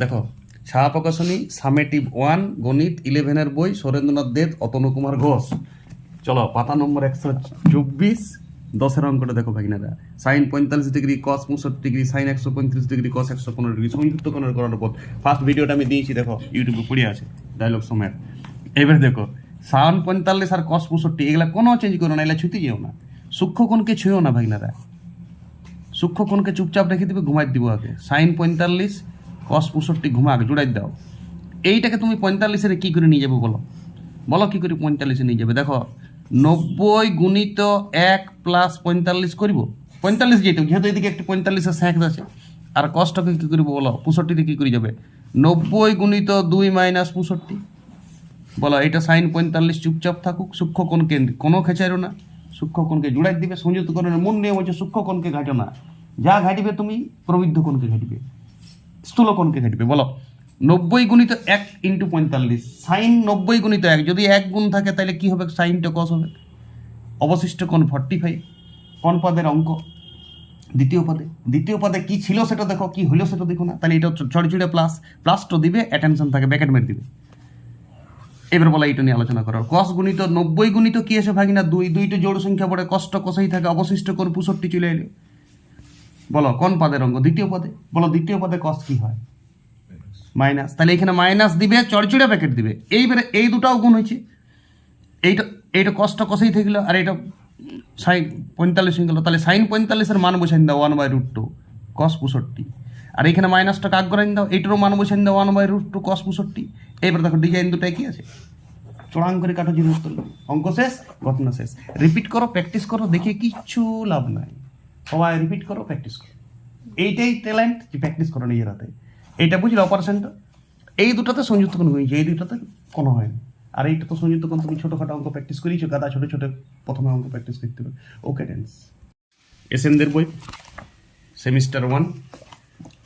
দেখো ছায়া প্রকাশনী summative one, গণিত ইলেভেনের বই, সুরেন্দ্রনাথ দেব, অতনু কুমার ঘোষ। চলো, পাতা নম্বর একশো চব্বিশ, দশের অঙ্কটা দেখো ভাগিনারা। সাইন পঁয়তাল্লিশ ডিগ্রি কস পঁয়ষট্টি ডিগ্রি সাইন একশো পঁয়ত্রিশ ডিগ্রি কস একশো পনেরো ডিগ্রি সংযুক্ত কোণের করার পর ফার্স্ট ভিডিওটা আমি দিয়েছি, দেখো ইউটিউবে পড়ে আছে ডায়লগ সময়ের এবার দেখো সাইন পঁয়তাল্লিশ আর কস পঁয়ষট্টি, এগুলা কোনো চেঞ্জ করো না, এগুলা ছুতে যেও না। সূক্ষ্মকোণকে ছুঁয়েও না ভাগিনারা। সূক্ষ্মকোণকে চুপচাপ রেখে দিবে ঘুমাই দিব আগে। সাইন পঁয়তাল্লিশ কস পঁয়ষট্টি ঘুমাক জুড়াই দাও। এইটাকে তুমি পঁয়তাল্লিশের কি করে নিয়ে যাবে বলো? বলো কি করে পঁয়তাল্লিশে নিয়ে যাবে? দেখো, নব্বই গুণিত এক প্লাস পঁয়তাল্লিশ করিব? পঁয়তাল্লিশ যেহেতু যেহেতু এদিকে একটি পঁয়তাল্লিশের স্যাঁক আছে। আর কষ্টকে কী করব বলো? পঁয়ষট্টিতে কী করে যাবে? নব্বই গুণিত দুই মাইনাস পঁয়ষট্টি। বলো এটা সাইন পঁয়তাল্লিশ চুপচাপ থাকুক সূক্ষ্ম সূক্ষ্মকোণকে কোনো খেচাইরো না। সূক্ষ্মকোণকে জুড়াই দিবে, সংযুক্ত করণের মূল নিয়ম হচ্ছে সূক্ষ্মকোণকে ঘাটো না। যা ঘাটিবে তুমি প্রবৃদ্ধ কোণকে ঘাটিবে। স্থূলকোণকে ঘাটিবে? বলো। নব্বই গুণিত এক ইন্টু পঁয়তাল্লিশ। সাইন নব্বই গুণিত এক। যদি এক গুণ থাকে, তাহলে কি হবে? সাইনটা কস হবে। অবশিষ্ট কোণ ফর্টি ফাইভ কোন পদের অঙ্ক। দ্বিতীয় পদে। দ্বিতীয় পদে কি ছিল সেটা দেখো। কি হলো সেটা দেখো না। তাহলে এটা চড়চড়ে প্লাস প্লাসটা দিবে অ্যাটেনশন থাকে ব্যাকেট মেরে দিবে। এবার বলা, এইটা নিয়ে আলোচনা করার কস গুণিত নব্বই গুণিত কি এসে ভাগিনা? দুই। দুইটা জোড় সংখ্যা পড়ে কষ্ট কষাই থাকে। অবশিষ্ট কোণ পুষট্টি চলে এলো। বলো, কোন পদের অঙ্ক? দ্বিতীয় পদে? বলো, দ্বিতীয় পদে কস কি হয়? মাইনাস তাহলে এখানে মাইনাস দিবে, চড়চড়ে প্যাকেট দিবে। এইবারে এই দুটাও গুণ হয়েছে। এইটা এইটা কষ্ট কষাই থাকল, আর এটা সাইন পঁয়তাল্লিশ হয়ে গেলো। তাহলে সাইন পঁয়তাল্লিশের মান বসাই দাও one by root two cos পঁয়ষট্টি আর এখানে মাইনাসটা কাক করাই দাও, এইটারও মান বসাই দাও one by root two cos পঁয়ষট্টি এইবার দেখো ডিজাইন দুটাই কি আছে? চড়াং করে কাটো জিনিস অঙ্ক শেষ, ঘটনা শেষ। রিপিট করো প্র্যাকটিস করো, দেখে কিচ্ছু লাভ নাই। সবাই রিপিট করো প্র্যাকটিস করো। এইটাই ট্যালেন্ট যে প্র্যাকটিস করো নিজের হাতে এইটা বুঝলে অপারেশনটা এই দুটাতে সংযুক্ত কোন হয়েছে এই দুটাতে কোনো হয়নি। আর এইটা তো সংযুক্ত কোন, তুমি ছোটোখাটো অঙ্ক প্র্যাকটিস করিয়েছো, গাদা ছোটো ছোটো প্রথমে অঙ্ক প্র্যাকটিস করতে হবে। ওকে টেন্স এসএনদের বই সেমিস্টার ওয়ান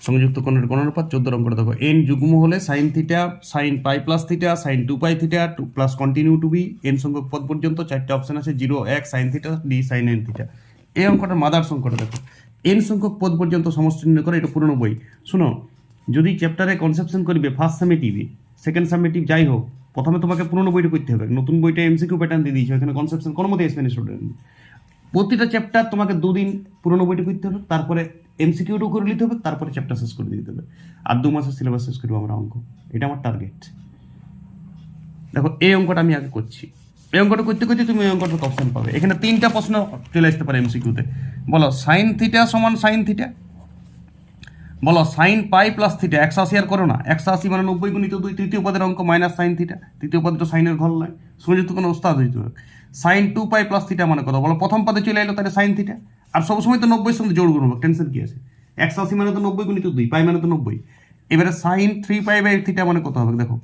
সংযুক্ত কোণের গণানুপাত চোদ্দ নম্বর দেখো। এন যুগ্ম হলে sine theta sine pi plus theta sine two pi theta two plus continue to be n সংখ্যক পদ পর্যন্ত চারটে অপশন আছে জিরো এক sine theta D sine n theta এই অঙ্কটা মাদার সংখ্যাটা দেখো? এন সংখ্যক পদ পর্যন্ত সমষ্টি নির্ণয় করে, এটা পুরনো বই। শুনো, যদি চ্যাপ্টারে কনসেপশন করবে ফার্স্ট সামেটিভই সেকেন্ড সামেটিভ যাই হোক, প্রথমে তোমাকে পুরনো বইটা করতে হবে। নতুন বইটা এমসিকিউ প্যাটার্ন দিয়ে দিয়েছে এখানে কনসেপশন কোনো মতে স্পেনিশ স্টুডেন্ট প্রতিটা চ্যাপ্টার তোমাকে দুদিন পুরনো বইটা করতে হবে, তারপরে এমসিকিউটাও করে নিতে হবে, তারপরে চ্যাপ্টার শেষ করে দিতে হবে। আর দু মাসের সিলেবাস শেষ করব আমরা অঙ্ক। এটা আমার টার্গেট দেখো, এই অঙ্কটা আমি আগে করছি। এই অঙ্কটা করতে করতে তুমি এই অঙ্কটা অপশন পাবে। এখানে তিনটা প্রশ্ন চলে আসতে পারে এমসিকিউতে বলো সাইন থিটা সমান সাইন থিটা বলো সাইন পাই প্লাস থিটা একশো আশি আর করো না। একশো আশি মানে নব্বই গুণিত দুই, তৃতীয় পদের অঙ্ক মাইনাস সাইন থিটা তৃতীয় পদে তো সাইনের ঘর নয়। সংযুক্ত কোনো ওস্তাদ হইতে sine two pi plus theta মানে কত? বলো প্রথম পদে চলে এলো তাহলে সাইন থিটা আর সবসময় তো নব্বই সঙ্গে জোড় গুণ টেনশন কি আছে? একশো আশি মানে তো নব্বই গুণিত দুই পাই মানে তো নব্বই। এবারে sine three pi by theta মানে কত হবে? দেখো।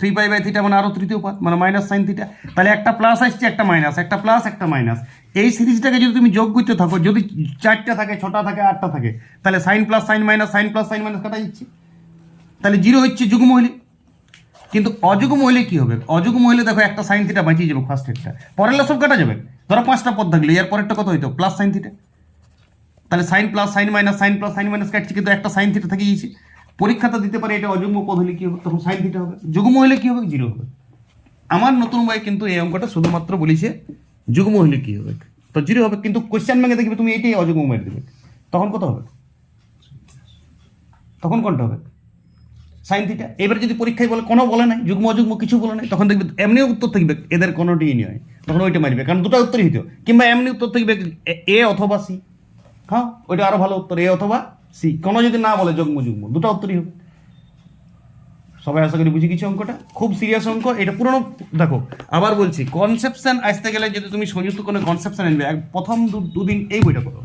থ্রি পাই বাই থিটা মানে আরও তৃতীয় পদ মানে মাইনাস সাইন থিটা তাহলে একটা প্লাস আসছে, একটা মাইনাস একটা প্লাস একটা মাইনাস এই সিরিজটাকে যদি তুমি যোগ করতে থাকো, যদি চারটা থাকে, ছটা থাকে, আটটা থাকে, তাহলে sine plus sine minus sine plus sine minus কাটা যাচ্ছে তাহলে জিরো হচ্ছে যুগ্ম হইলে কিন্তু অযুগ্ম হইলে কি হবে? অযুগ্ম হইলে দেখো, একটা সাইন থিটা বাঁচিয়ে যাবে ফার্স্ট একটা পরের সব কাটা যাবে। ধরো পাঁচটা পদ থাকলে, এর পরেরটা কত হইতো? প্লাস সাইন থিটা তাহলে sine plus sine minus sine plus sine minus কাটছে, কিন্তু একটা সাইন থিটা থেকে গিয়েছে পরীক্ষাতে দিতে পারে, এটা অযুগ্ম পদ হলে কি হবে? তখন সাইন থিটা হবে। যুগ্ম হলে কি হবে? জিরো হবে। আমার নতুন বই কিন্তু এই অঙ্কটা শুধুমাত্র বলিছে, যুগ্ম হলে কি হবে? তো জিরো হবে, কিন্তু কোয়েশ্চেন ব্যাঙ্কে দেখবে তুমি এইটাই অযুগ্ম মেরে দেবে তখন কত হবে? তখন কোনটা হবে? সাইন থিটা এবার যদি পরীক্ষায় বলে, কোনো বলে নাই, যুগ্ম অযুগ্ম কিছু বলে নাই, তখন দেখবে এমনি উত্তর থাকবে, এদের কোনোটিই নয়। তখন ওইটা মারবে, কারণ দুটো উত্তরই হইতো কিংবা এমনি উত্তর থাকবে, এ- অথবা সি। হ্যাঁ ওইটা আরও ভালো উত্তর, এ অথবা সি, কোনো যদি না বলে যুগ্ম যুগ্ম, দুটো উত্তরই হবে। সবাই আশা করি বুঝে কিছু অঙ্কটা? খুব সিরিয়াস অঙ্ক, এটা পুরনো, দেখো, আবার বলছি কনসেপশন আসতে গেলে যদি তুমি সংযুক্ত কোনো কনসেপশন আনবে প্রথম দুদিন এই বইটা করো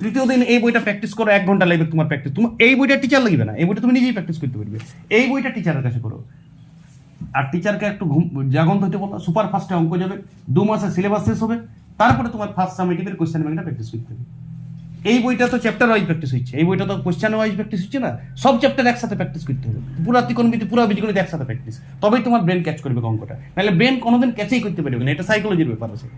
তৃতীয় দিন এই বইটা প্র্যাকটিস করো, এক ঘণ্টা লাগবে তোমার প্র্যাকটিস তোমার এই বইটা টিচার লাগবে না, এই বইটা তুমি নিজেই প্র্যাকটিস করতে পারবে। এই বইটা টিচারের কাছে করো আর টিচারকে একটু ঘুম জাগন্ত হতে বলো সুপার ফাস্টে অঙ্ক যাবে, দু মাসের সিলেবাস শেষ হবে, তারপরে তোমার ফার্স্ট সামেটিভের কোয়েশ্চেন ব্যাংকটা প্র্যাকটিস করতে হবে এই বইটা তো চ্যাপ্টার ওয়াইজ প্র্যাকটিস হচ্ছে এই বইটা তো কোয়েশ্চেন ওয়াইজ প্র্যাকটিস হচ্ছে না, সব চ্যাপ্টার একসাথে প্র্যাকটিস করতে হবে। পুরা ত্রিকোণমিতি, পুরা বীজগণিত একসাথে প্র্যাকটিস তবেই তোমার ব্রেন ক্যাচ করবে অঙ্কটা নাহলে ব্রেন কোনোদিন ক্যাচেই করতে পারবে না, এটা সাইকোলজির ব্যাপার আছে।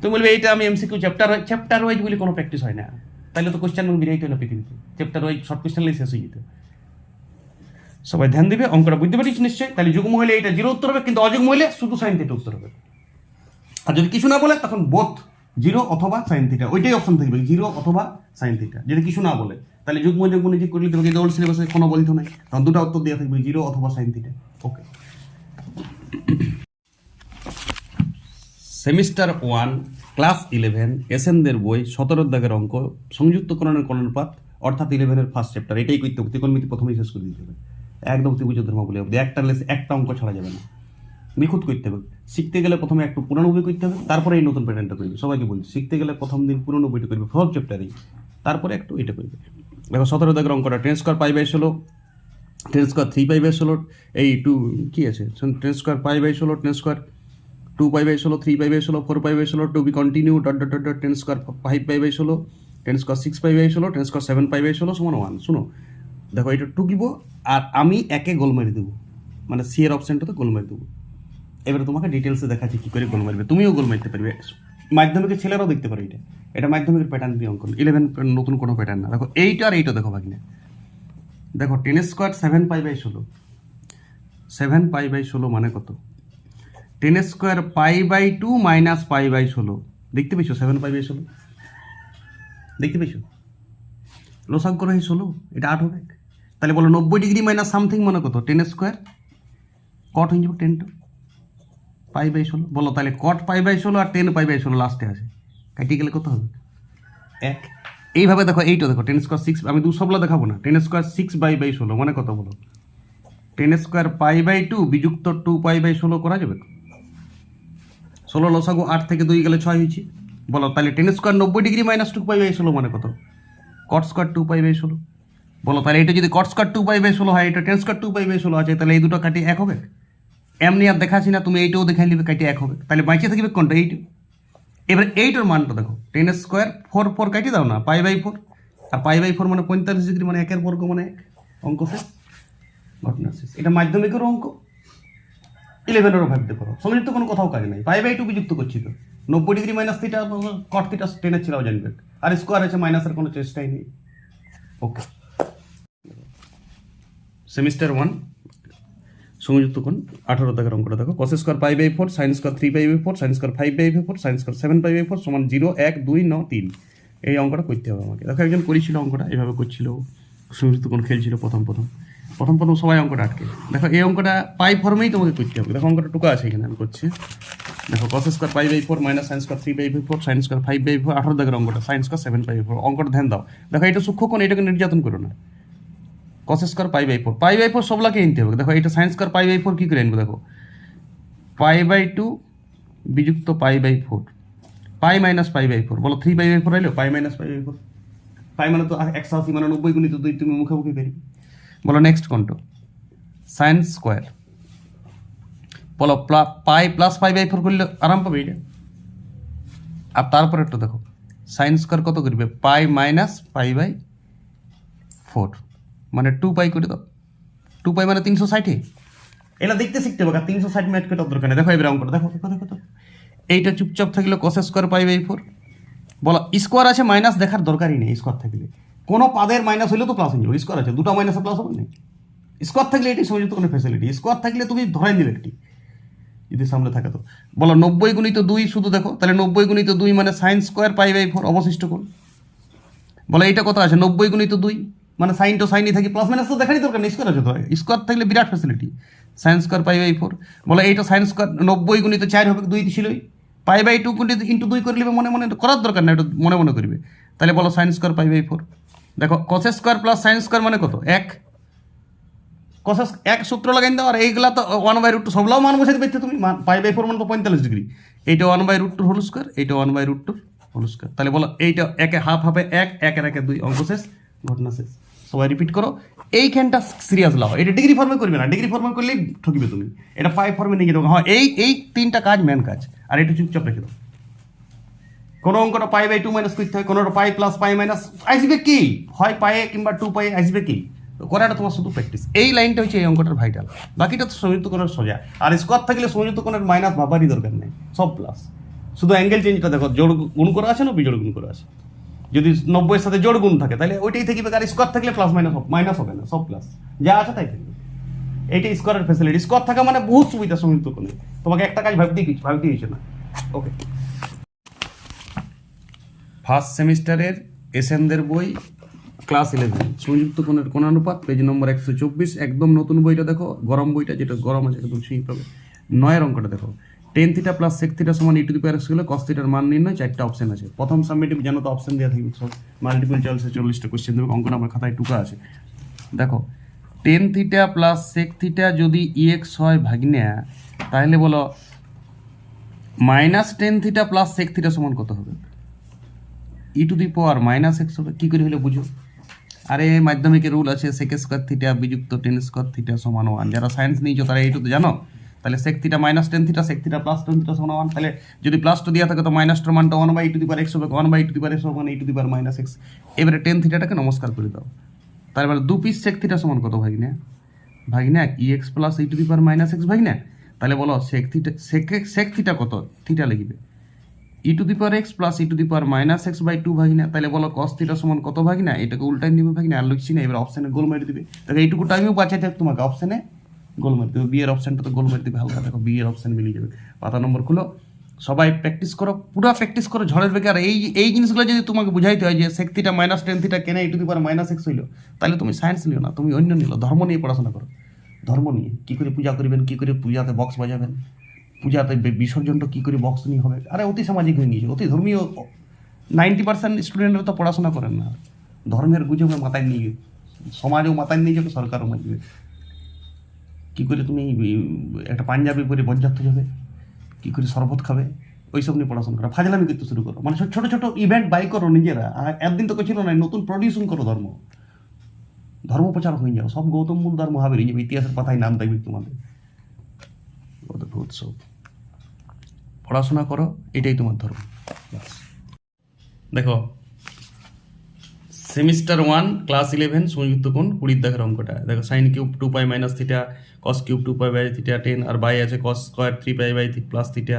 তুমি বলবে, এইটা আমি এমসিকিউ চ্যাপ্টার চ্যাপ্টার ওয়াইজ বলে কোনো প্র্যাকটিস হয় না। তাহলে তো কোয়েশ্চেন বিরাইতে হলো পৃথিবীতে। চ্যাপ্টার ওয়াইজ শর্ট কোয়েশ্চেন শেষ হয়ে যেত। সবাই ধ্যান দিবে, অঙ্কটা বুঝতে পারিস নিশ্চয়ই। তাহলে যুগ্ম হলে এটা জিরো উত্তর হবে, কিন্তু অযুগ্ম হলে শুধু সাইন থিটা উত্তর হবে। আর যদি কিছু না বলে, তখন বোথ জিরো অথবা সাইন থিটা ওইটাই অপশন থাকবে, জিরো অথবা সাইন থিটা যদি কিছু না বলে। তাহলে যুগ্ম যুগ্ম নিজে করলে, তোমাকে দৌড় সিলেবাসে কোনো বলিত নাই। তখন দুটো উত্তর দেওয়া থাকবে, জিরো অথবা sine theta okay semester one class eleven এসএনদের বই, সতেরো দাগের অঙ্ক, সংযুক্তকরণের কলনপাত, অর্থাৎ ইলেভেনের ফার্স্ট চ্যাপ্টার এটাই করতে হবে। ত্রিকোণমিতি প্রথমেই শেষ করে দিতে হবে। একদম ত্রিভুজ ধর্মাবলী অবধি। একটা লেস, একটা অঙ্ক ছাড়া যাবে না। নিখুঁত করতে হবে। শিখতে গেলে প্রথমে একটু পুরানো বই করতে হবে, তারপরে এই নতুন প্যাটার্নটা করবে। সবাইকে বলছি, শিখতে গেলে প্রথম দিন পুরনো বইটা করবে ফোর্থ চ্যাপ্টারেই তারপরে একটু এটা করবে। দেখো, সতেরো দাগের অঙ্কটা টেন স্কোয়ার পাই বাই ষোলো tan square three pi by ষোলো, এই টু কী আছে? টেন স্কোয়ার পাই বাই ষোলো tan square two pi by ষোলো থ্রি পাই বাই ষোলো ফোর পাই বাই ষোলো to be continue dot dot dot tan square five pi by ষোলো tan square six pi by ষোলো tan square seven pi by ষোলো, সমান one শুনো, দেখো, এটা টু দিব আর আমি একে গোল মারি দেবো। মানে সি এর অপশানটাতে গোল মারি দেবো। এবারে তোমাকে ডিটেলসে দেখাচ্ছি কী করে গোল মারবে। তুমিও গোল মারতে পারবে। মাধ্যমিকের ছেলেরাও দেখতে পারে এটা। এটা মাধ্যমিকের প্যাটার্ন দিয়ে অঙ্কন। ইলেভেন নতুন কোনো প্যাটার্ন না। দেখো এইটা আর এইটা দেখো ভাগিনে। দেখো tan square seven pi by ষোলো। সেভেন পাই বাই ষোলো মানে কত? Tan square pi by two minus pi by ষোলো। দেখতে পেয়েছ সেভেন পাই বাই ষোলো? দেখতে পেয়েছ? লোসাগ করে ষোলো? এটা আট হবে? তাহলে বলো নব্বই ডিগ্রি মাইনাস সামথিং মানে কত? টেন স্কোয়ার কট হয়ে যাবে? টেন টু পাই বাই ষোলো? বলো তাহলে কট পাই বাই ষোলো আর টেন পাই বাই ষোলো লাস্টে আছে। কাটিয়ে গেলে কত হবে? এক। এইভাবে দেখো এইটা দেখো টেন স্কোয়ার সিক্স আমি দু সবলা দেখাবো না। Tan square six by by ষোলো মানে কত বলো? Tan square pi by two বিযুক্ত two pi by ষোলো করা যাবে ষোলো লসাগু আট থেকে দুই গেলে ছয় হয়েছে। বলো তাহলে টেন স্কোয়ার নব্বই degree minus two pi by ষোলো মানে কত? Cot square two pi by ষোলো। বলো তাহলে এটা যদি cot square two pi by ষোলো হয় এটা tan square two pi by ষোলো আছে তাহলে এই দুটো কাটি এক হবে? এমনি আর দেখাচ্ছি না, তুমি এইটাও দেখাই নিবে কাটি এক হবে। তাহলে বাঁচিয়ে থাকবে কোনটা? এইট। এবার এইটার মানটা দেখো টেন স্কোয়ার ফোর ফোর কাটি দাও না পাই বাই ফোর আর পাই বাই ফোর মানে পঁয়তাল্লিশ ডিগ্রি মানে একের বর্গ মানে অঙ্ক ঘটনা শেষ। এটা মাধ্যমিকের অঙ্ক। ইলেভেনেরও ভাবতে পারো সংযুক্ত কোনো কোথাও কাজ নাই। পাই বাই টু বিযুক্ত করছি তো। নব্বই degree minus theta cot theta টেনের ছিলাও জানবে। আর স্কোয়ার আছে মাইনাসের কোনো চেষ্টাই নেই। ওকে সেমিস্টার ওয়ান সংযুক্ত কোণ আঠারো দাগের অঙ্কটা দেখো। Cos square pi by four sine square three pi by four sine square five by four sine square seven pi by four সমান জিরো এক, দুই, ন, তিন। এই অঙ্কটা করতে হবে আমাকে। দেখো একজন করেছিল অঙ্কটা এইভাবে করছিল। সংযুক্ত কোণ খেলছিল প্রথম প্রথম। প্রথম প্রথম সবাই অঙ্কটা আটকে। দেখো এই অঙ্কটা পাই ফর্মেই তোমাকে করতে হবে। দেখো অঙ্কটা টুকা আছে এখানে, আমি করছি। দেখো cos square pi by four minus sine square three by by four sine square five by four আঠারো দাগের অঙ্কটা sine square seven by four অঙ্কটা ধ্যান দাও। দেখো এটা সূক্ষ্মকোণ, এটাকে নির্যাতন করো না। Cos square pi by four pi by four সবলাকে আনতে হবে দেখো এটা sine square pi by four কী করে আনব দেখো pi by two বিযুক্ত pi by four pi minus pi by four বলো থ্রি পাই বাই ফোর আইলো pi minus pi by four pi মানে তো একশো আশি মানে নব্বই গুণিত দুই তুমি মুখোমুখি বেরিয়ে বলো নেক্সট কোনটো সাইন স্কোয়ার বলো pi plus pi by four করলে আরাম পাবে এটা আর তারপরে একটু দেখো সাইন স্কোয়ার কত করবে pi minus pi by four মানে টু পাই করে দাও। টু পাই মানে তিনশো ষাটে এটা দেখতে শিখতে হবে তিনশো ষাট ম্যাট করার দরকার নেই। দেখো এবার অঙ্কটা দেখো দেখো দেখো দেখো। এইটা চুপচাপ থাকলে cos square pi by four বলো স্কোয়ার আছে মাইনাস দেখার দরকারই নেই স্কোয়ার থাকলে। কোনো পাদের মাইনাস হলেও তো প্লাস হয়ে যাবে। স্কোয়ার আছে। দুটো মাইনাসে প্লাস হবে না স্কোয়ার থাকলে এটি সংযুক্ত কোনো ফ্যাসিলিটি স্কোয়ার থাকলে তুমি ধরাই দিবে একটি। যদি সামনে থাকে তো। বলো, নব্বই গুণিত দুই শুধু দেখো। তাহলে নব্বই গুণিত দুই মানে sine square pi by four অবশিষ্ট কোণ। বলে, এইটা কত আছে? নব্বই গুণিত দুই। মানে সাইন তো সাইনই থাকি প্লাস মাইনাস তো দেখারই দরকার নেই স্কোয়ার আছে তো। স্কোয়ার থাকলে বিরাট facility sine square pi by four বলে এইটা সাইন স্কোয়ার নব্বই গুণিত চার হবে, দুই ছিলই পাই বাই টু গুণিত ইন্টু দুই করে নেবে, মনে মনে করার দরকার না একটু মনে মনে করবে। তাহলে বলো sine square pi by four দেখো cos square plus sine square মানে কত? এক। কসাস এক সূত্র লাগাই দাও, আর এইগুলা তো ওয়ান বাই রুট টু সবলাও মান বসে দিবে, তুমি পাই বাই ফোর মান তো পঁয়তাল্লিশ ডিগ্রি এইটা one by root two whole square এইটা one by root two whole square তাহলে বলো এইটা একে হাফ হাফে এক, একের একে দুই, অঙ্ক শেষ, ঘটনা শেষ। সবাই রিপিট করো। এইখানটা সিরিয়াস লাও। এটা ডিগ্রি ফর্মে করবে না। ডিগ্রি ফর্মে করলেই ঠকিবে তুমি। এটা পাই ফর্মে নিয়ে দেবো হ্যাঁ এই এই তিনটা কাজ মেন কাজ। আর এটা চুপচাপ রেখে দাও। কোনো অঙ্কটা পাই বাই টু মাইনাস করতে হয়, কোনোটা পাই প্লাস পাই মাইনাস আসবে কি? হয় পায়ে কিংবা টু পায়ে, আসবে কি? করাটা তোমার শুধু প্র্যাকটিস এই লাইনটা হচ্ছে এই অঙ্কটার ভাইটাল বাকিটা তো সংযুক্ত করার সোজা। আর স্কোয়ার থাকলে সংযুক্ত কোণের মাইনাস ভাবারই দরকার নেই। সব প্লাস শুধু অ্যাঙ্গেল চেঞ্জটা দেখো। জোড় গুণ করা আছে না বিজোড় গুণ করা আছে? যদি নব্বইয়ের সাথে জোড় গুণ থাকে, তাহলে ওইটাই থাকবে আর স্কোয়ার থাকলে প্লাস মাইনাস মাইনাস হবে না, সব প্লাস যা আছে তাই থাকবে। এইটা স্কোয়ারের ফ্যাসিলিটি স্কোয়ার থাকা মানে বহুত সুবিধা সংযুক্ত কোণে তোমাকে একটা কাজ ভাবতে কিছু ভাবতে হয়েছে না। ওকে ফার্স্ট সেমিস্টারের এসএনদের বই ক্লাস ইলেভেন সংযুক্ত কোণের কোণানুপাত পেজ নম্বর একশো চব্বিশ। একদম নতুন বইটা দেখো, গরম বইটা যেটা গরম আছে, একদম সুইং পাবে নয়ের অঙ্কটা দেখো। Tan theta plus sec theta সমান ইটু দি এক্স হলে কস থিটার মান নির্ণয় চারটা অপশন আছে। প্রথম সাবমিটিভ জানো তো অপশন দেওয়া থাকবে সব মাল্টিপল চয়েসে চল্লিশটা কোশ্চেন দেবে, অঙ্কটা আমার খাতায় টুকা আছে। দেখো tan theta plus sec theta যদি ইএক্স হয় ভাগিনা, তাহলে বলো minus tan theta plus sec theta সমান কত হবে? E to the power minus x হবে, কী করে হলে বুঝো? আরে, মাধ্যমিকের রুল আছে সেক স্কোয়ার থিটা বিযুক্ত টেন স্কোয়ার থিটা সমান ওয়ান যারা সায়েন্স নিয়েছো তারা এইটু তো জানো? তাহলে sec theta minus tan theta sec theta plus tan theta সমান ওয়ান তাহলে যদি প্লাস টু দেওয়া থাকে, তো মাইনাস মাইনাসটার মানটা one by to the power x হবে। One by to the power x e to the power minus x এবারে টেন থিটাটাকে নমস্কার করে দাও। তার মানে দু পিস সেক থিটা সমান কত, ভাগিনা? ভাগিনা e x plus e to the power minus x ভাগিনা? তাহলে বলো sec theta sec sec theta কত? থিটা লিখবে। E to the power x plus e to the power minus x by two ভাগিনা? তাহলে বলো কস থিটা সমান কত, ভাগিনা? এটাকে উল্টাই দিবে, ভাগিনা? আর লিখছি না, এবার অপশানে গোল মারি দিবে। তাহলে এইটুকু টাইমেও বাঁচাই হবে তোমাকে অপশানে গোল মারি দেবে, বিয়ের অপশানটা তো গোল মারি দিবে হালকা, দেখো বিয়ের অপশান মিলিয়ে যাবে। পাতা নম্বর খুলো। সবাই প্র্যাকটিস করো, পুরো প্র্যাকটিস করো, ঝড়ের বেগে। আর এই এই জিনিসগুলো যদি তোমাকে বুঝাইতে হয় যে sec theta minus tan theta কেন e to the power minus x হইল, তাহলে তুমি সায়েন্স নিও না, তুমি অন্য নিলো। ধর্ম নিয়ে পড়াশোনা করো। ধর্ম নিয়ে। কী করে পূজা করবেন, কী করে পূজাতে বক্স বাজাবেন? পূজাতে বিসর্জনটা কী করে বক্স নিয়ে হবে? আরে অতি সামাজিক হয়ে গিয়েছে, অতি ধর্মীয়। নাইনটি পার্সেন্ট স্টুডেন্টরা তো পড়াশোনা করেন না। ধর্মের গুজবে মাথায় নিয়ে, সমাজও মাথায় নিয়ে যাবে, সরকারও মানবে কী করে তুমি একটা পাঞ্জাবি পরে বরযাত্র যাবে? কী করে শরবত খাবে? ওইসব নিয়ে পড়াশোনা করো। ফাজলামি করতে শুরু করো। মানে ছোটো ছোটো ইভেন্ট বাই করো নিজেরা। আর একদিন তো ছিল না, নতুন প্রডিউসিং করো ধর্ম। ধর্ম প্রচার হয়ে যাও। সব গৌতম বুদ্ধ ধর্ম হবে নিজে ইতিহাসের পাতায় নাম থাকবে তোমাদের। উৎসব। পড়াশোনা করো, এটাই তোমার ধর্ম। দেখো সেমিস্টার ওয়ান ক্লাস ইলেভেন সংযুক্ত কোণ, কুড়ির দেখার অঙ্কটা। দেখো sine cube two pi minus theta cos cube two pi by theta tan R by আছে cos square three pi by plus theta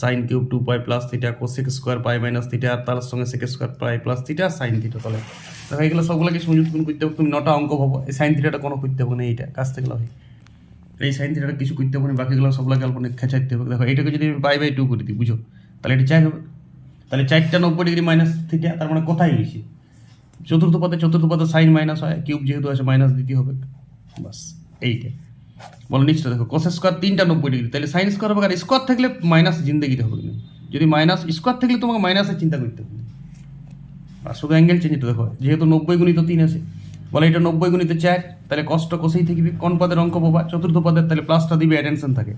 sine cube two pi plus theta cosec square pi minus theta আর তার সঙ্গে sec square pi plus theta sine theta তাহলে। দেখো, এগুলো সবগুলোকে সংযুক্ত করতে হবে। তুমি নটা অঙ্ক ভাবো। এই সাইন থিটাটা কোনো করতে হবে না, এইটা কাছ থেকে হয় এই সাইন থিটাটা কিছু করতে হবে না, বাকিগুলো সবগুলোকে অল্প খেঁচাইতে হবে। দেখো, এটাকে যদি আমি পাই বাই টু করে দিই, বুঝো? তাহলে এটা চার হবে তাহলে চারটা নব্বই ডিগ্রি মাইনাস থিটা তার মানে কোথায় গেছি চতুর্থ পদে চতুর্থ পদে সাইন মাইনাস হয় কিউব যেহেতু আছে মাইনাস দিতে হবে। বাস এইটা বলো নিচটা দেখো কোস স্কোয়ার তিনটা নব্বই ডিগ্রি তাহলে সাইন স্কোয়ার হবে আর স্কোয়ার থাকলে মাইনাস জিন্দগিতে হবে না যদি মাইনাস স্কোয়ার থাকলে তোমাকে মাইনাসের চিন্তা করতে হবে। আর শুধু অ্যাঙ্গেল চেঞ্জ দেখো, যেহেতু নব্বই গুণিত তিন আছে, বলে এটা নব্বই গুণিত চার, তাহলে কষ্ট কষেই থাকবে কোন পদের অঙ্ক পাবা চতুর্থ পদের, তাহলে প্লাসটা দিবে অ্যাটেনশন থাকে।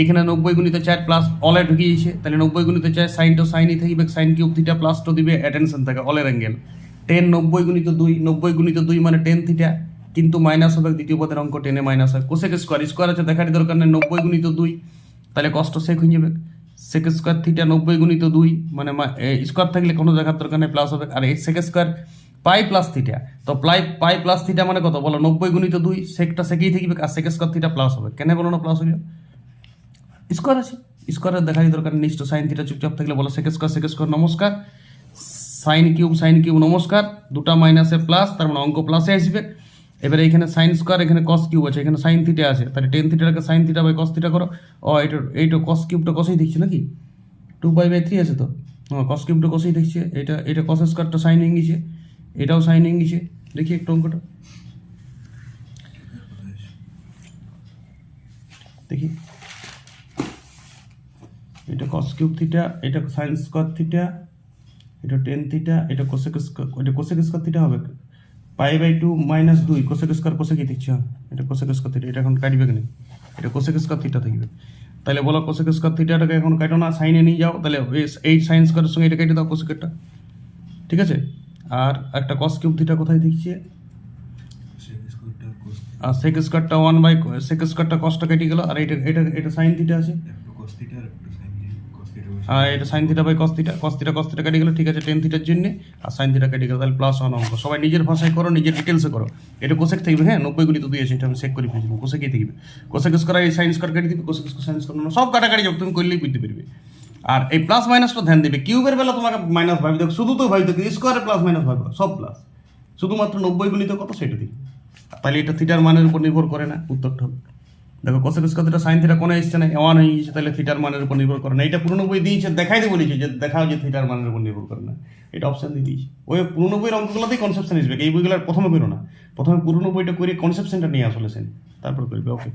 এখানে নব্বই গুণিত চার প্লাস অলে ঢুকিয়েছে, তাহলে নব্বই গুণিত চার সাইন তো সাইনই থাকবে সাইন কিউব থিটা প্লাস তো দিবে অ্যাটেনশন থাকে অলের অ্যাঙ্গেল টেন নব্বই গুণিত দুই, নব্বই গুণিত দুই মানে টেন থিটা কিন্তু মাইনাস হবে, দ্বিতীয় পদের অঙ্ক টেনে মাইনাস হয়। কোসেক স্কোয়ার স্কোয়ার আছে দেখার দরকার নেই, নব্বই গুণিত দুই। তাহলে কষ্ট সেক হয়ে যাবে। সেক স্কোয়ার থিটা নব্বই গুণিত দুই মানে স্কোয়ার থাকলে কোনো দেখার দরকার নেই প্লাস হবে। আর এই sec square pi plus theta তো প্লাই পাই প্লাস থিটা মানে কত? বলো, নব্বই গুণিত দুই সেকটা সেকেই থাকবে, আর সেক স্কোয়ার থিটা প্লাস হবে। কেন বলো না প্লাস যাবে স্কোয়ার আছে। স্কোয়ারের দেখারই দরকার নিশ্চয় সাইন থিটা চুপচাপ থাকলে বলো সেক স্কোয়ার সেক স্কোয়ার নমস্কার। সাইন কিউব সাইন কিউব নমস্কার। দুটা মাইনাসে প্লাস তার মানে অঙ্ক প্লাসে আসবে। এবারে এখানে সাইন স্কোয়ার এখানে কস কিউব আছে, এখানে সাইন থিটা আছে। তাহলে tan থিটাকে sine theta by cos theta করো। ও এটা এইটা কস কিউবটা কসেই দেখছি নাকি? টু বাই বাই থ্রি আছে তো। হ্যাঁ কস কিউবটা কসেই দেখছি। এটা এটা কস স্কোয়ারটা সাইন হয়ে গেছে এটাও সাইন হয়ে গেছে দেখি একটু অঙ্কটা। দেখি। এটা কস কিউব থিটা এটা সাইন স্কোয়ার থিটা এটা টেন থিটা এটা কোসেক এটা কোসেক স্কোয়ার থিটা হবে। পাই বাই টু মাইনাস দুই কোসেক স্কোয়ার কোসেকই হ্যাঁ এটা কোসেক স্কোয়ার থিটা এটা এখন কাটবে কেন? এটা কোসেক স্কোয়ার থিটা থাকবে। তাহলে বলো কোসেক স্কোয়ার থিটাটাকে এখন কাটো না সাইনে নিয়ে যাও তাহলে এই সাইন স্কোয়ারের সঙ্গে এটা কেটে দাও কোসেকেরটা ঠিক আছে? আর একটা কস কিউব থিটা কোথায় দিচ্ছে? আর সেক স্কোয়ারটা ওয়ান বাই সেক স্কোয়ারটা কসটা কেটে গেল আর এটা এটা এটা সাইন থিটা আছে। এটা sine theta by cos theta cos theta cos theta কেটে গেল, ঠিক আছে টেন থিটার জন্য, আর সাইন থিটা কেটে গেল তাহলে প্লাস ওয়ান অঙ্ক। সবাই নিজের ভাষায় করো, নিজের ডিটেলসে করো। এটা কোসেক থাকবে হ্যাঁ নব্বই গুণিত দুই আছে, এটা আমি চেক করে ফেলছি কোসেকই থাকবে। কোসেক স্কোয়ার এই সাইন স্কোয়ার কেটে দিবে কোশেক কোসেক সাইন স্কোয়ার সব কাটাকাটি যাবে, তুমি করলেই বুঝতে পারবে। আর এই প্লাস মাইনাসটা ধ্যান দেবে কিউবের বেলা তোমাকে মাইনাস ভাবি, দেখো, শুধু তো ভাবি, দেখো স্কোয়ারে প্লাস মাইনাস ভাবো, সব প্লাস শুধুমাত্র নব্বই গুণিত কত, সেটা দিবে। তাহলে এটা থিটার মানের উপর নির্ভর করে না, উত্তরটা হবে। দেখো কোসেক স্কোয়ারটা সাইন থিটা কোনে এসছে না ওয়ান হয়ে গেছে তাহলে থিটার মানের উপর নির্ভর করে না। এটা পুরনো বই দিয়েছে, দেখাই দিয়ে বলেছে যে দেখাও যে থিটার মানের উপর নির্ভর করে না। এটা অপশন দিয়ে দিয়েছে। ওই পুরনো বইয়ের অঙ্কগুলোতেই কনসেপশন আসবে এই বইগুলোর প্রথমে করো না প্রথমে পুরনো বইটা করে কনসেপশনটা নিয়ে আসলে সেন, তারপর করবে ওকে